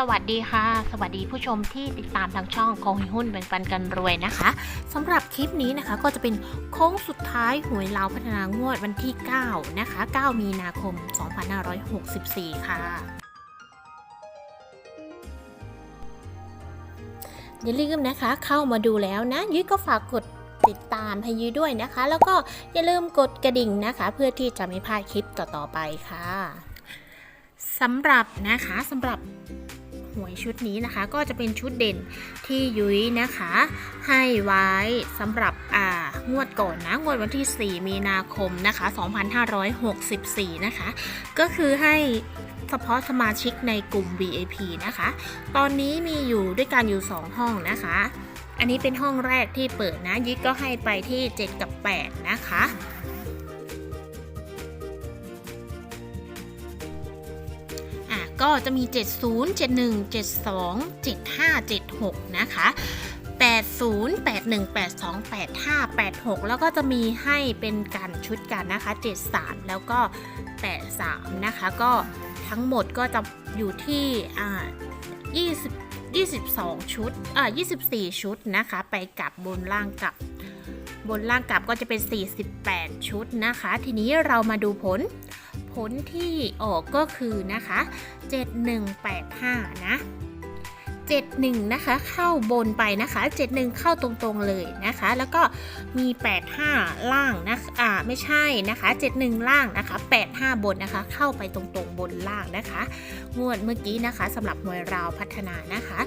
สวัสดีค่ะ สวัสดีผู้ชมที่ติดตามทางช่องโค้งหุ้นแบ่งปันกันรวยนะคะสำหรับคลิปนี้นะคะก็จะเป็นโค้งสุดท้ายหวยลาวพัฒนางวดวันที่ 9 นะคะ 9 มีนาคม 2564 ค่ะอย่าลืมนะคะเข้ามาดูแล้วนะ ยุ้ยก็ฝากกดติดตามให้ยุ้ยด้วยนะคะ แล้วก็อย่าลืมกดกระดิ่งนะคะ เพื่อที่จะไม่พลาดคลิปต่อๆไปค่ะสำหรับนะคะสำหรับ หวยชุดนี้นะคะ ก็จะเป็นชุดเด่นที่ยุ้ยนะคะ ให้ไว้สำหรับอ่างวดก่อนนะ งวดวันที่ 4 มีนาคมนะคะ 2564 นะคะ ก็คือให้เฉพาะสมาชิกในกลุ่ม VIP นะคะ ตอนนี้มีอยู่ด้วยกันอยู่ 2 ห้องนะคะ อันนี้เป็นห้องแรกที่เปิดนะ ยิกก็ให้ไปที่ 7 กับ 8 นะคะ ก็จะมี 70 71 72 75 76 นะคะ 80 81 82 85 86 แล้วก็จะมีให้เป็นกันชุดกันนะคะ 73 แล้วก็ 83 นะคะ ก็ทั้งหมดก็จะอยู่ที่อ่า20 22 ชุดอ่า24 ชุดนะคะ ไปกับบนล่างกับบนล่างกลับก็จะเป็น 48 ชุดนะคะ ทีนี้เรามาดูผล ผลที่ออกก็คือนะคะ 7185 นะ 71 นะคะ เข้าบนไปนะคะ 71 เข้าตรงๆเลยนะคะ แล้วก็มี 85 ล่างนะอ่าไม่ใช่นะคะ 71 ล่างนะคะ 85 บนนะคะ เข้าไปตรงๆบนล่างนะคะ งวดเมื่อกี้นะคะสำหรับหน่วยราวพัฒนานะคะ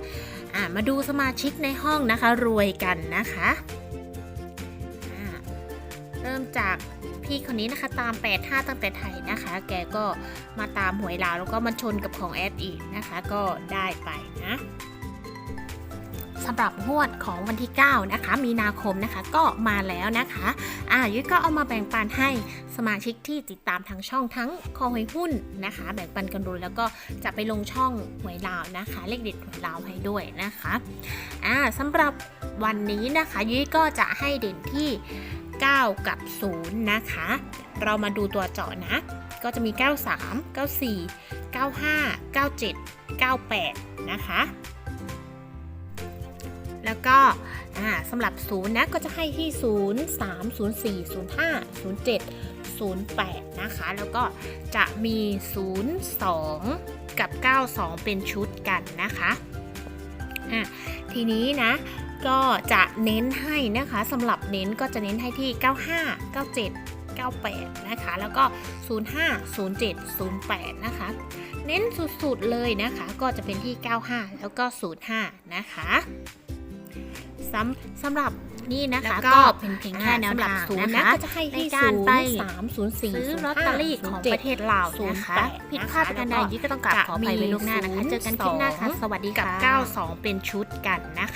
อ่ามาดูสมาชิกในห้องนะคะ รวยกันนะคะ เริ่มจากพี่คนนี้นะคะตาม 85 ตั้งแต่ไทยนะคะ แกก็มาตามหวยลาวแล้วก็มาชนกับของแอดอีกนะคะ ก็ได้ไปนะสำหรับงวดของวันที่ 9 นะคะ มีนาคมนะคะก็มาแล้วนะคะอ่ายุ้ยก็เอามาแบ่งปันให้สมาชิกที่ติดตามทางช่องทั้งคอหวยหุ้นนะคะ แบ่งปันกันดูแล้วก็จะไปลงช่องหวยลาวนะคะ เลขเด็ดหวยลาวให้ด้วยนะคะอ่าสำหรับวันนี้นะคะ ยุ้ยก็จะให้เด่นที่ 9 กับ 0 นะคะ เรามาดูตัวเจาะนะ ก็จะมี 93 94 95 97 98 นะคะ แล้วก็สำหรับ 0 นะ ก็จะให้ที่ 0 3 0 4 0 5 0 7 0 8 นะคะ แล้วก็จะมี 0 2 กับ 92 เป็นชุดกันนะคะ อะ ทีนี้นะ ก็จะเน้นให้นะคะสำหรับเน้นก็จะเน้นให้ที่ 95 97 98 นะคะ แล้วก็ 05 07 08 นะคะ เน้นสุดๆเลยนะคะ ก็จะเป็นที่ 95 แล้วก็ 05 นะคะสำสำหรับนี่นะคะแล้วก็ก็เป็นเพียงแค่แนวทางสำหรับศูนย์นะนะคะก็จะให้ที่ในการไป0 3 0 4ซื้อ0ลอตเตอรี่ของประเทศลาว0นะคะ8ผิดพลาดประการใดยี่ก็ต้องกลับขออภัยไว้ล่วงหน้านะคะ เจอกันคลิปหน้าค่ะ สวัสดีกักับบ92 เป็นชุดกันนะคะ